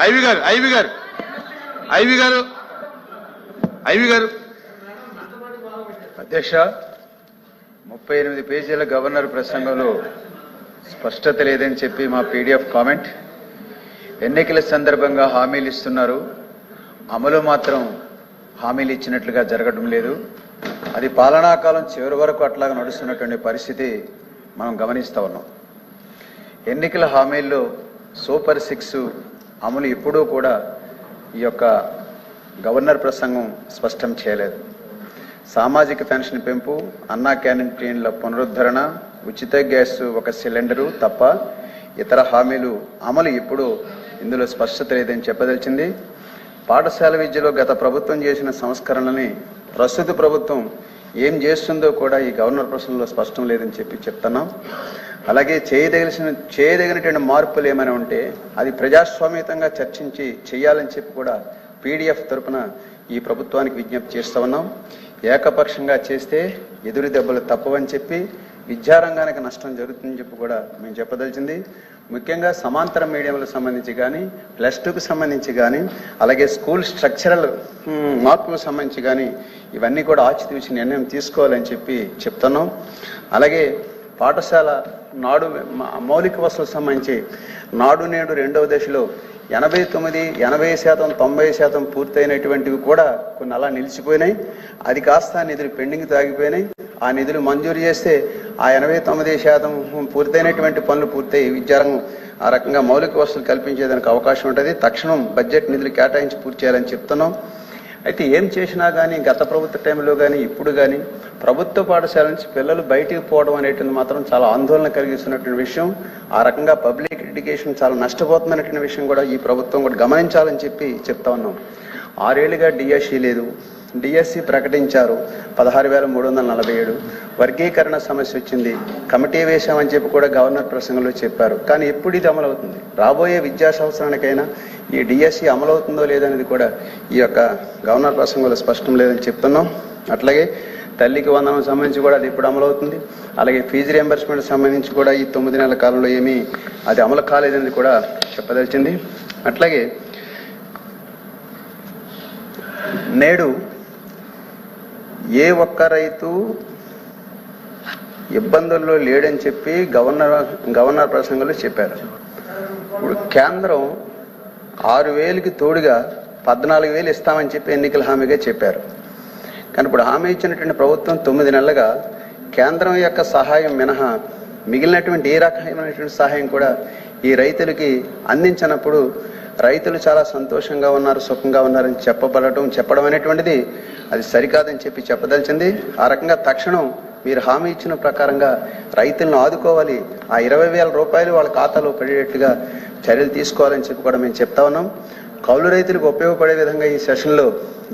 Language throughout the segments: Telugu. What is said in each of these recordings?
ఐవి గారు ఐవి గారు. ఐవి గారు ఐవి గారు. అధ్యక్ష ముప్పై ఎనిమిది పేజీల గవర్నర్ ప్రసంగంలో స్పష్టత లేదని చెప్పి మా పీడిఎఫ్ కామెంట్. ఎన్నికల సందర్భంగా హామీలు ఇస్తున్నారు. అమలు మాత్రం హామీలు ఇచ్చినట్లుగా జరగడం లేదు. అది పాలనాకాలం చివరి వరకు అట్లాగా నడుస్తున్నటువంటి పరిస్థితి మనం గమనిస్తూ ఉన్నాం. ఎన్నికల హామీల్లో సూపర్ సిక్స్ అమలు ఎప్పుడూ కూడా ఈ యొక్క గవర్నర్ ప్రసంగం స్పష్టం చేయలేదు. సామాజిక పెన్షన్ పెంపు అన్నా క్యాంటీన్ల పునరుద్ధరణ ఉచిత గ్యాస్ ఒక సిలిండరు తప్ప ఇతర హామీలు అమలు ఇప్పుడు ఇందులో స్పష్టత లేదని చెప్పదలిచింది. పాఠశాల విద్యలో గత ప్రభుత్వం చేసిన సంస్కరణలని ప్రస్తుత ప్రభుత్వం ఏం చేస్తుందో కూడా ఈ గవర్నర్ ప్రశ్నలో స్పష్టం లేదని చెప్పి చెప్తున్నాం. అలాగే చేయదగిన చేయదగినటువంటి మార్పులు ఏమైనా ఉంటే అది ప్రజాస్వామ్యతంగా చర్చించి చేయాలని చెప్పి కూడా పీడిఎఫ్ తరపున ఈ ప్రభుత్వానికి విజ్ఞప్తి చేస్తూ ఉన్నాం. ఏకపక్షంగా చేస్తే ఎదురు దెబ్బలు తప్పవని చెప్పి విద్యారంగానికి నష్టం జరుగుతుందని చెప్పి కూడా మేము చెప్పదలిచింది. ముఖ్యంగా సమాంతర మీడియంలకు సంబంధించి కానీ ప్లస్ టూకి సంబంధించి కానీ అలాగే స్కూల్ స్ట్రక్చరల్ మ్, మార్పులకు సంబంధించి కానీ ఇవన్నీ కూడా ఆచితూచి నిర్ణయం తీసుకోవాలని చెప్పి చెప్తున్నాం. అలాగే పాఠశాల నాడు మౌలిక వసతులకు సంబంధించి నాడు నేడు రెండవ దశలో ఎనభై తొమ్మిది ఎనభై శాతం తొంభై శాతం పూర్తయినటువంటివి కూడా కొన్ని అలా నిలిచిపోయినాయి. అది కాస్త నిధులు పెండింగ్ తాగిపోయినాయి. ఆ నిధులు మంజూరు చేస్తే ఆ ఎనభై తొమ్మిది శాతం పూర్తయినటువంటి పనులు పూర్తయి విద్యారంగం ఆ రకంగా మౌలిక వసతులు కల్పించేదానికి అవకాశం ఉంటుంది. తక్షణం బడ్జెట్ నిధులు కేటాయించి పూర్తి చేయాలని చెప్తున్నాం. అయితే ఏం చేసినా కానీ గత ప్రభుత్వ టైంలో కానీ ఇప్పుడు కానీ ప్రభుత్వ పాఠశాల నుంచి పిల్లలు బయటికి పోవడం అనేటువంటి మాత్రం చాలా ఆందోళన కలిగిస్తున్నటువంటి విషయం. ఆ రకంగా పబ్లిక్ ఎడ్యుకేషన్ చాలా నష్టపోతుందనేటువంటి విషయం కూడా ఈ ప్రభుత్వం కూడా గమనించాలని చెప్పి చెప్తా ఉన్నాం. ఆరేళ్ళుగా డిఎస్సీ లేదు. డిఎస్సి ప్రకటించారు. పదహారు వేల మూడు వందల నలభై ఏడు వర్గీకరణ సమస్య వచ్చింది. కమిటీ వేశామని చెప్పి కూడా గవర్నర్ ప్రసంగంలో చెప్పారు. కానీ ఎప్పుడు ఇది అమలవుతుంది? రాబోయే విద్యా సంవత్సరానికైనా ఈ డిఎస్సి అమలవుతుందో లేదనేది కూడా ఈ యొక్క గవర్నర్ ప్రసంగంలో స్పష్టం లేదని చెప్తున్నాం. అట్లాగే తల్లికి వందనం సంబంధించి కూడా అది ఎప్పుడు అమలవుతుంది? అలాగే ఫీజు రియంబర్స్మెంట్ సంబంధించి కూడా ఈ తొమ్మిది నెలల కాలంలో ఏమీ అది అమలు కాలేదని కూడా చెప్పదలిచింది. అట్లాగే నేడు ఏ ఒక్క రైతు ఇబ్బందుల్లో లేడని చెప్పి గవర్నర్ గవర్నర్ ప్రసంగంలో చెప్పారు. ఇప్పుడు కేంద్రం ఆరు వేలకి తోడుగా పద్నాలుగు వేలు ఇస్తామని చెప్పి ఎన్నికల హామీగా చెప్పారు. కానీ ఇప్పుడు హామీ ఇచ్చినటువంటి ప్రభుత్వం తొమ్మిది నెలలుగా కేంద్రం యొక్క సహాయం మినహా మిగిలినటువంటి ఏ రకమైనటువంటి సహాయం కూడా ఈ రైతులకి అందించినప్పుడు రైతులు చాలా సంతోషంగా ఉన్నారు సుఖంగా ఉన్నారని చెప్పబడటం చెప్పడం అనేటువంటిది అది సరికాదని చెప్పి చెప్పదలిచింది. ఆ రకంగా తక్షణం మీరు హామీ ఇచ్చిన ప్రకారంగా రైతులను ఆదుకోవాలి. ఆ ఇరవై వేల రూపాయలు వాళ్ళ ఖాతాలో పడేటట్టుగా చర్యలు తీసుకోవాలని చెప్పి కూడా మేము చెప్తా ఉన్నాం. కౌలు రైతులకు ఉపయోగపడే విధంగా ఈ సెషన్లో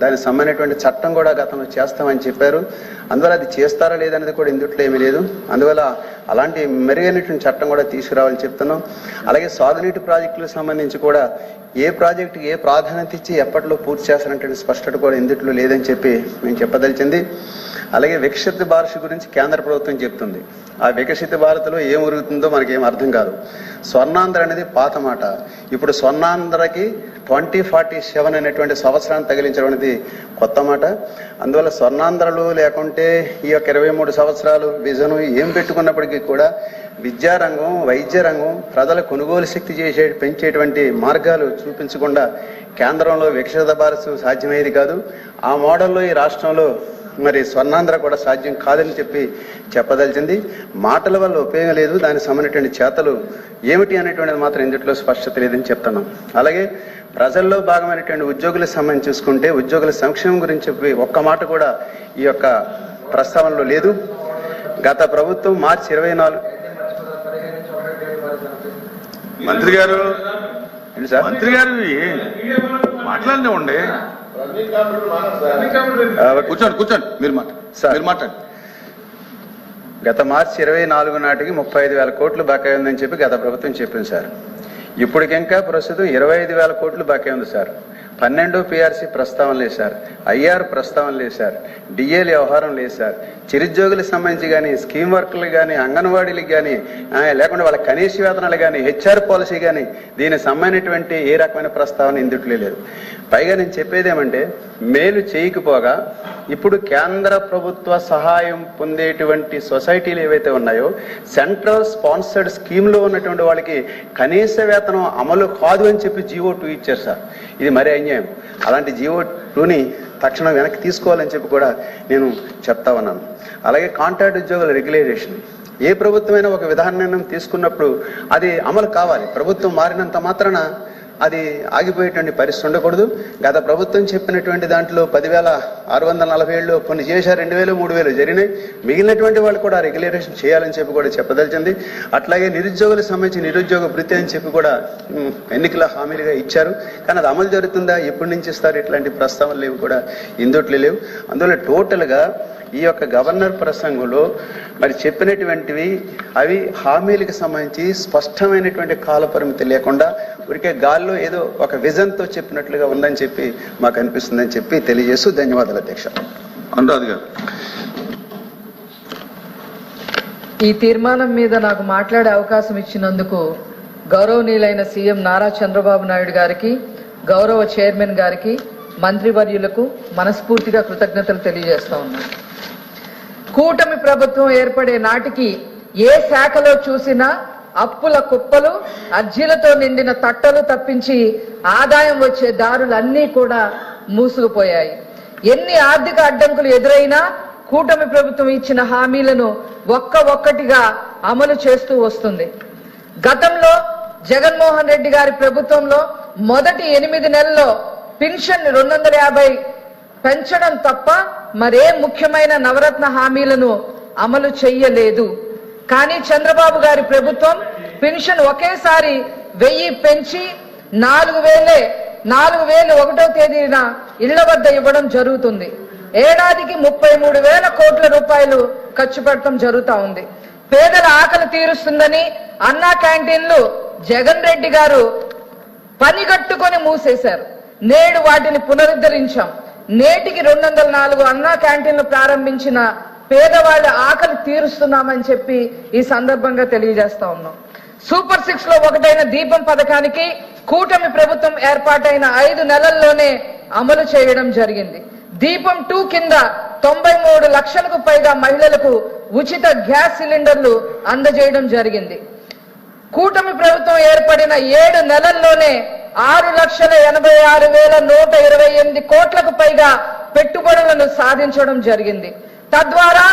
దానికి సంబంధించినటువంటి చట్టం కూడా గతంలో చేస్తామని చెప్పారు. అందువల్ల అది చేస్తారా లేదనేది కూడా ఇందుట్లో ఏమీ లేదు. అందువల్ల అలాంటి మెరుగైనటువంటి చట్టం కూడా తీసుకురావాలని చెప్తున్నాం. అలాగే సాగునీటి ప్రాజెక్టులకు సంబంధించి కూడా ఏ ప్రాజెక్టుకి ఏ ప్రాధాన్యత ఇచ్చి ఎప్పట్లో పూర్తి చేస్తారంటే స్పష్టత కూడా ఇందుట్లో లేదని చెప్పి మేము చెప్పదలిచింది. అలాగే వికసిత భారత్ గురించి కేంద్ర ప్రభుత్వం చెప్తుంది. ఆ వికసిత భారత్లో ఏం ఉరుగుతుందో మనకేం అర్థం కాదు. స్వర్ణాంధ్ర అనేది పాత మాట. ఇప్పుడు స్వర్ణాంధ్రకి ట్వంటీ ఫార్టీ సెవెన్ అనేటువంటి సంవత్సరాన్ని తగిలించడం అనేది కొత్త మాట. అందువల్ల స్వర్ణాంధ్రలు లేకుంటే ఈ యొక్క ఇరవై మూడు సంవత్సరాలు విజను ఏం పెట్టుకున్నప్పటికీ కూడా విద్యారంగం వైద్య రంగం ప్రజల కొనుగోలు శక్తి చేసే పెంచేటువంటి మార్గాలు చూపించకుండా కేంద్రంలో వికసిత భారత్ సాధ్యమయ్యేది కాదు. ఆ మోడల్లో ఈ రాష్ట్రంలో మరి స్వర్ణాంధ్ర కూడా సాధ్యం కాదని చెప్పి చెప్పదలిచింది. మాటల వల్ల ఉపయోగం లేదు దానికి సంబంధించిన చేతలు ఏమిటి అనేటువంటిది మాత్రం ఇందులో స్పష్టత లేదని చెప్తున్నాం. అలాగే ప్రజల్లో భాగమైనటువంటి ఉద్యోగులకు సంబంధించి చూసుకుంటే ఉద్యోగుల సంక్షేమం గురించి చెప్పి ఒక్క మాట కూడా ఈ యొక్క ప్రస్తావనలో లేదు. గత ప్రభుత్వం మార్చి ఇరవై నాలుగు మంత్రి గారు మంత్రి గారు మాట్లాడనే ఉండే కూర్చోండి కూర్చోండి. మీరు మాట సార్. మీరు మాట్లాడండి. గత మార్చి ఇరవై నాలుగు నాటికి ముప్పై ఐదు వేల కోట్లు బకాయి ఉందని చెప్పి గత ప్రభుత్వం చెప్పింది సార్. ఇప్పటికింకా ప్రస్తుతం ఇరవై ఐదు వేల కోట్లు బాకీ ఉంది సార్. పన్నెండు పిఆర్సీ ప్రస్తావన లేదు సార్. ఐఆర్ ప్రస్తావన లేదు సార్. డిఏల వ్యవహారం లేదు సార్. చిరుద్యోగులకు సంబంధించి కానీ స్కీమ్ వర్కర్లు కానీ అంగన్వాడీలకు కానీ లేకుంటే వాళ్ళ కనీస వేతనాలు కానీ హెచ్ఆర్ పాలసీ కానీ దీనికి సంబంధించినటువంటి ఏ రకమైన ప్రస్తావన ఇందుట్లో లేదు. పైగా నేను చెప్పేది ఏమంటే మేలు చేయకపోగా ఇప్పుడు కేంద్ర ప్రభుత్వ సహాయం పొందేటువంటి సొసైటీలు ఏవైతే ఉన్నాయో సెంట్రల్ స్పాన్సర్డ్ స్కీమ్లో ఉన్నటువంటి వాళ్ళకి కనీస వేతనం అమలు కాదు అని చెప్పి జీవో టూ ఇచ్చారు సార్. ఇది మరీ అన్యాయం. అలాంటి జీవో టూని తక్షణం వెనక్కి తీసుకోవాలని చెప్పి కూడా నేను చెప్తా ఉన్నాను. అలాగే కాంట్రాక్ట్ ఉద్యోగుల రెగ్యులైజేషన్ ఏ ప్రభుత్వమైనా ఒక విధాన నిర్ణయం తీసుకున్నప్పుడు అది అమలు కావాలి. ప్రభుత్వం మారినంత మాత్రాన అది ఆగిపోయేటువంటి పరిస్థితి ఉండకూడదు. గత ప్రభుత్వం చెప్పినటువంటి దాంట్లో పదివేల ఆరు వందల నలభై ఏళ్ళు కొన్ని చేశారు రెండు వేలు మూడు వేలు జరిగినాయి. మిగిలినటువంటి వాళ్ళు కూడా రెగ్యులేషన్ చేయాలని చెప్పి కూడా చెప్పదలిచింది. అట్లాగే నిరుద్యోగులకు సంబంధించి నిరుద్యోగ వృత్తి అని చెప్పి కూడా ఎన్నికల హామీలుగా ఇచ్చారు. కానీ అది అమలు జరుగుతుందా? ఎప్పటి నుంచి ఇస్తారు? ఇట్లాంటి ప్రస్తావనలు లేవు కూడా ఇందుట్లో లేవు. అందువల్ల టోటల్గా ఈ యొక్క గవర్నర్ ప్రసంగంలో మరి చెప్పినటువంటివి అవి హామీలకు సంబంధించి స్పష్టమైనటువంటి కాల పరిమితి లేకుండా ఊరికే గాల్లో ఏదో ఒక విజన్తో చెప్పినట్లుగా ఉందని చెప్పి మాకు అనిపిస్తుందని చెప్పి తెలియజేస్తూ ధన్యవాదాలు అధ్యక్ష. అనురాధ్ గారు. ఈ తీర్మానం మీద నాకు మాట్లాడే అవకాశం ఇచ్చినందుకు గౌరవనీయులైన సీఎం నారా చంద్రబాబు నాయుడు గారికి గౌరవ చైర్మన్ గారికి మంత్రివర్యులకు మనస్ఫూర్తిగా కృతజ్ఞతలు తెలియజేస్తా ఉన్నాను. కూటమి ప్రభుత్వం ఏర్పడే నాటికి ఏ శాఖలో చూసినా అప్పుల కుప్పలు అర్జీలతో నిండిన తట్టలు తప్పించి ఆదాయం వచ్చే దారులన్నీ కూడా మూసుకుపోయాయి. ఎన్ని ఆర్థిక అడ్డంకులు ఎదురైనా కూటమి ప్రభుత్వం ఇచ్చిన హామీలను ఒక్క ఒక్కటిగా అమలు చేస్తూ వస్తుంది. గతంలో జగన్మోహన్ రెడ్డి గారి ప్రభుత్వంలో మొదటి ఎనిమిది నెలల్లో పెన్షన్ రెండు వందల యాభై పెంచడం తప్ప మరే ముఖ్యమైన నవరత్న హామీలను అమలు చెయ్యలేదు. కానీ చంద్రబాబు గారి ప్రభుత్వం పెన్షన్ ఒకేసారి వెయ్యి పెంచి నాలుగు వేలే నాలుగు వేలు ఒకటో తేదీన ఇళ్ళ వద్ద ఇవ్వడం జరుగుతుంది. ఏడాదికి ముప్పై మూడు వేల కోట్ల రూపాయలు ఖర్చు పెట్టడం జరుగుతా ఉంది. పేదల ఆకలి తీరుస్తుందని అన్నా క్యాంటీన్లు జగన్ రెడ్డి గారు పనిగట్టుకొని మూసేశారు. నేడు వాటిని పునరుద్ధరించాం. నేటికి రెండు వందల నాలుగు అన్నా క్యాంటీన్లు ప్రారంభించిన పేదవాళ్ళ ఆకలి తీరుస్తున్నామని చెప్పి ఈ సందర్భంగా తెలియజేస్తా ఉన్నాం. సూపర్ సిక్స్లో ఒకటైన దీపం పథకానికి కూటమి ప్రభుత్వం ఏర్పాటైన ఐదు నెలల్లోనే అమలు చేయడం జరిగింది. దీపం టూ కింద తొంభై మూడు లక్షలకు పైగా మహిళలకు ఉచిత గ్యాస్ సిలిండర్లు అందజేయడం జరిగింది. కూటమి ప్రభుత్వం ఏర్పడిన ఏడు నెలల్లోనే ఆరు లక్షల ఎనభై ఆరు వేల నూట ఇరవై ఎనిమిది కోట్లకు పైగా పెట్టుబడులను సాధించడం జరిగింది. తద్వారా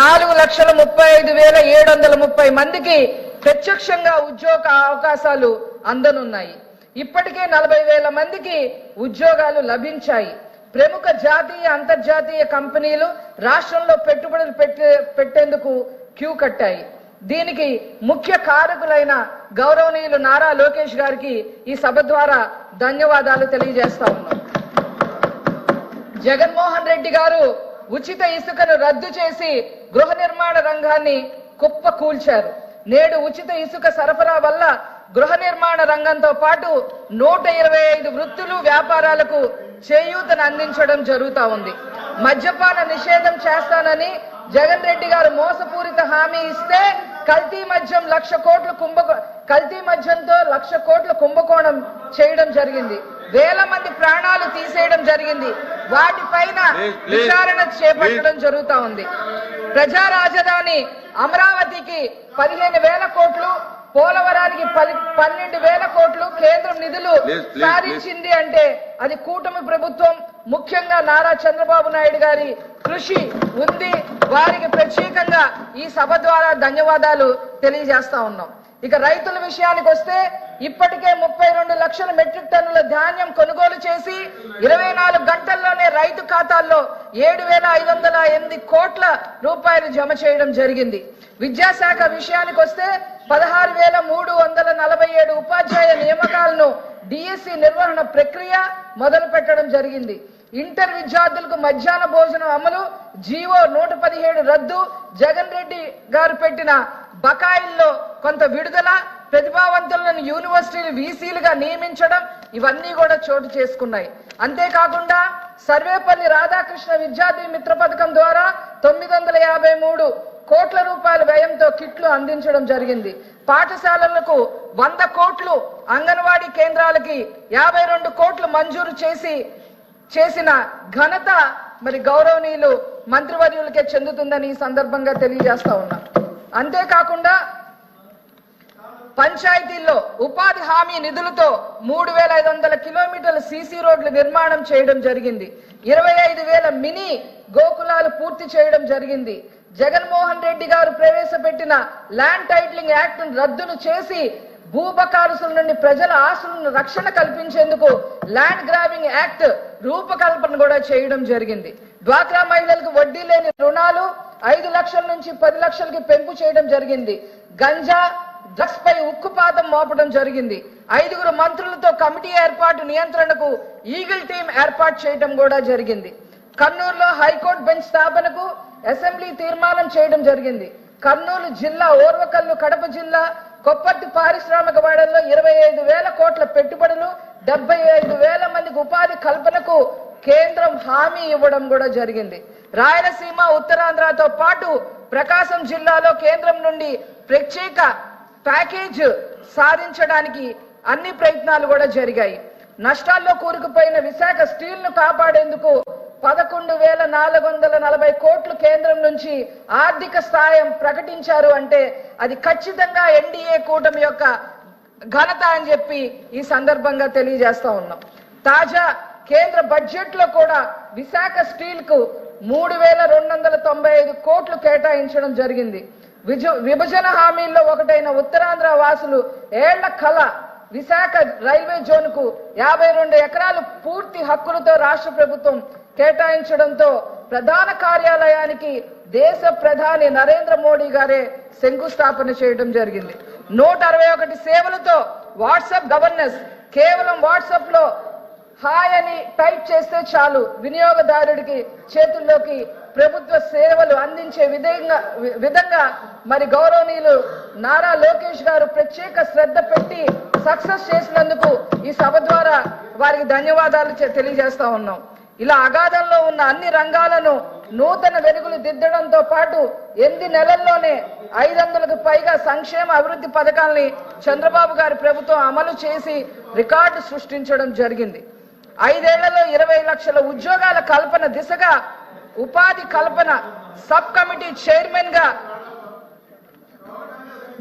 నాలుగు లక్షల ముప్పై ఐదు వేల ఏడు వందల ముప్పై మందికి ప్రత్యక్షంగా ఉద్యోగ అవకాశాలు అందనున్నాయి. ఇప్పటికే నలభై వేల మందికి ఉద్యోగాలు లభించాయి. ప్రముఖ జాతీయ అంతర్జాతీయ కంపెనీలు రాష్ట్రంలో పెట్టుబడులు పెట్టే పెట్టేందుకు క్యూ కట్టాయి. దీనికి ముఖ్య కారకులైన గౌరవనీయులు నారా లోకేష్ గారికి ఈ సభ ద్వారా ధన్యవాదాలు తెలియజేస్తా ఉన్నాం. జగన్మోహన్ రెడ్డి గారు ఉచిత ఇసుకను రద్దు చేసి గృహ నిర్మాణ రంగాన్ని కుప్ప కూల్చారు నేడు ఉచిత ఇసుక సరఫరా వల్ల గృహ నిర్మాణ రంగంతో పాటు నూట ఇరవై ఐదు వృత్తులు వ్యాపారాలకు చేయూతను అందించడం జరుగుతా ఉంది. మద్యపాన నిషేధం చేస్తానని జగన్ రెడ్డి గారు మోసపూరిత హామీ ఇస్తే కల్తీ మద్యం లక్ష కోట్ల కుంభ కల్తీ మద్యంతో లక్ష కోట్ల కుంభకోణం చేయడం జరిగింది. వేల మంది ప్రాణాలు తీసేయడం జరిగింది. వాటిపైన. విచారణ చేపట్టడం జరుగుతా ఉంది. ప్రజా రాజధాని అమరావతికి పదిహేను వేల కోట్లు పోలవరానికి పది పన్నెండు వేల కోట్లు కేంద్రం నిధులు సాధించింది అంటే అది కూటమి ప్రభుత్వం ముఖ్యంగా నారా చంద్రబాబు నాయుడు గారి కృషి ఉంది. వారికి ప్రత్యేకంగా ఈ సభ ద్వారా ధన్యవాదాలు తెలియజేస్తా ఉన్నాం. ఇక రైతుల విషయానికి వస్తే ఇప్పటికే ముప్పై రెండు లక్షల మెట్రిక్ టన్నుల ధాన్యం కొనుగోలు చేసి ఇరవై నాలుగు గంటల్లోనే రైతు ఖాతాల్లో ఏడు వేల ఐదు వందల ఎనిమిది కోట్ల రూపాయలు జమ చేయడం జరిగింది. విద్యాశాఖ విషయానికి వస్తే పదహారు వేల మూడు వందల నలభై ఏడు ఉపాధ్యాయ నియామకాలను డిఎస్సి నిర్వహణ ప్రక్రియ మొదలు పెట్టడం జరిగింది. ఇంటర్ విద్యార్థులకు మధ్యాహ్న భోజనం అమలు జీవో నూట పదిహేడు రద్దు జగన్ రెడ్డి గారు పెట్టిన బకాయిల్లో కొంత విడుదల ప్రతిభావంతులను యూనివర్సిటీలు వీసీలుగా నియమించడం ఇవన్నీ కూడా చోటు చేసుకున్నాయి. అంతేకాకుండా సర్వేపల్లి రాధాకృష్ణ విద్యార్థి మిత్ర పథకం ద్వారా తొమ్మిది వందల యాభై మూడు కోట్ల రూపాయల వ్యయంతో కిట్లు అందించడం జరిగింది. పాఠశాలలకు వంద కోట్లు అంగన్వాడీ కేంద్రాలకి యాభై రెండు కోట్లు మంజూరు చేసి చేసిన ఘనత మరి గౌరవనీయులు మంత్రివర్యులకే చెందుతుందని ఈ సందర్భంగా తెలియజేస్తా ఉన్నా. అంతేకాకుండా పంచాయతీల్లో ఉపాధి హామీ నిధులతో మూడు వేల ఐదు వందల కిలోమీటర్ల సీసీ రోడ్లు నిర్మాణం చేయడం జరిగింది. ఇరవై ఐదు వేల మినీ గోకులాలు పూర్తి చేయడం జరిగింది. జగన్మోహన్ రెడ్డి గారు ప్రవేశపెట్టిన ల్యాండ్ టైటిలింగ్ యాక్ట్ రద్దును చేసి భూపకారుసుల నుండి ప్రజల ఆస్తులను రక్షణ కల్పించేందుకు ల్యాండ్ గ్రాబింగ్ యాక్ట్ రూపకల్పన కూడా చేయడం జరిగింది. డ్వాక్రా మహిళలకు వడ్డీ లేని రుణాలు ఐదు లక్షల నుంచి పది లక్షలకి పెంపు చేయడం జరిగింది. గంజా డ్రగ్స్ పై ఉక్కుపాతం మోపడం జరిగింది. ఐదుగురు మంత్రులతో కమిటీ ఏర్పాటు నియంత్రణకు ఈగిల్ టీం ఏర్పాటు చేయడం కూడా జరిగింది. కర్నూలులో హైకోర్టు బెంచ్ స్థాపనకు అసెంబ్లీ తీర్మానం చేయడం జరిగింది. కర్నూలు జిల్లా ఓర్వకల్లు కడప జిల్లా కొప్పర్తి పారిశ్రామిక వాడల్లో ఇరవై ఐదు వేల కోట్ల పెట్టుబడులు డెబ్బై ఐదు వేల మందికి ఉపాధి కల్పనకు కేంద్రం హామీ ఇవ్వడం కూడా జరిగింది. రాయలసీమ ఉత్తరాంధ్రతో పాటు ప్రకాశం జిల్లాలో కేంద్రం నుండి ప్రత్యేక ప్యాకేజ్ సాధించడానికి అన్ని ప్రయత్నాలు కూడా జరిగాయి. నష్టాల్లో కూరుకుపోయిన విశాఖ స్టీల్ను కాపాడేందుకు పదకొండు వేల నాలుగు వందల నలభై కోట్లు కేంద్రం నుంచి ఆర్థిక సాయం ప్రకటించారు అంటే అది ఖచ్చితంగా ఎన్డీఏ కూటమి యొక్క ఘనత అని చెప్పి ఈ సందర్భంగా తెలియజేస్తా ఉన్నాం. తాజా కేంద్ర బడ్జెట్లో కూడా విశాఖ స్టీల్కు మూడు వేల రెండు వందల తొంభై ఐదు కోట్లు కేటాయించడం జరిగింది. విజ- విభజన హామీల్లో ఒకటైన ఉత్తరాంధ్ర వాసులు ఏళ్ళ కళ విశాఖ రైల్వే జోన్కు యాభై రెండు ఎకరాలు పూర్తి హక్కులతో రాష్ట్ర ప్రభుత్వం కేటాయించడంతో ప్రధాన కార్యాలయానికి దేశ ప్రధాని నరేంద్ర మోడీ గారే శంకుస్థాపన చేయడం జరిగింది. నూట అరవై ఒకటి సేవలతో వాట్సాప్ గవర్నెన్స్ కేవలం వాట్సాప్లో హాయ్ అని టైప్ చేస్తే చాలు వినియోగదారుడికి చేతుల్లోకి ప్రభుత్వ సేవలు అందించే విధంగా విధంగా మరి గౌరవనీయులు నారా లోకేష్ గారు ప్రత్యేక శ్రద్ధ పెట్టి సక్సెస్ చేసినందుకు ఈ సభ ద్వారా వారికి ధన్యవాదాలు తెలియజేస్తా ఉన్నాం. ఇలా అగాధంలో ఉన్న అన్ని రంగాలను నూతన వెలుగులు దిద్దడంతో పాటు ఎనిమిది నెలల్లోనే ఐదు వందలకు పైగా సంక్షేమ అభివృద్ధి పథకాల్ని చంద్రబాబు గారి ప్రభుత్వం అమలు చేసి రికార్డు సృష్టించడం జరిగింది. ఐదేళ్ళలో ఇరవై లక్షల ఉద్యోగాల కల్పన దిశగా ఉపాధి కల్పన సబ్ కమిటీ చైర్మన్గా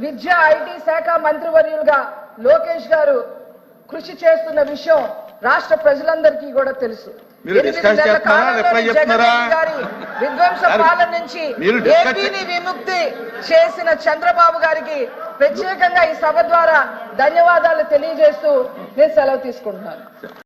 విద్యా ఐటీ శాఖ మంత్రివర్యులుగా లోకేష్ గారు కృషి చేస్తున్న విషయం రాష్ట్ర ప్రజలందరికీ కూడా తెలుసు. విధ్వంస పాలన నుంచి ఏపీని విముక్తి చేసిన చంద్రబాబు గారికి ప్రత్యేకంగా ఈ సభ ద్వారా ధన్యవాదాలు తెలియజేస్తూ నేను సెలవు తీసుకుంటున్నాను.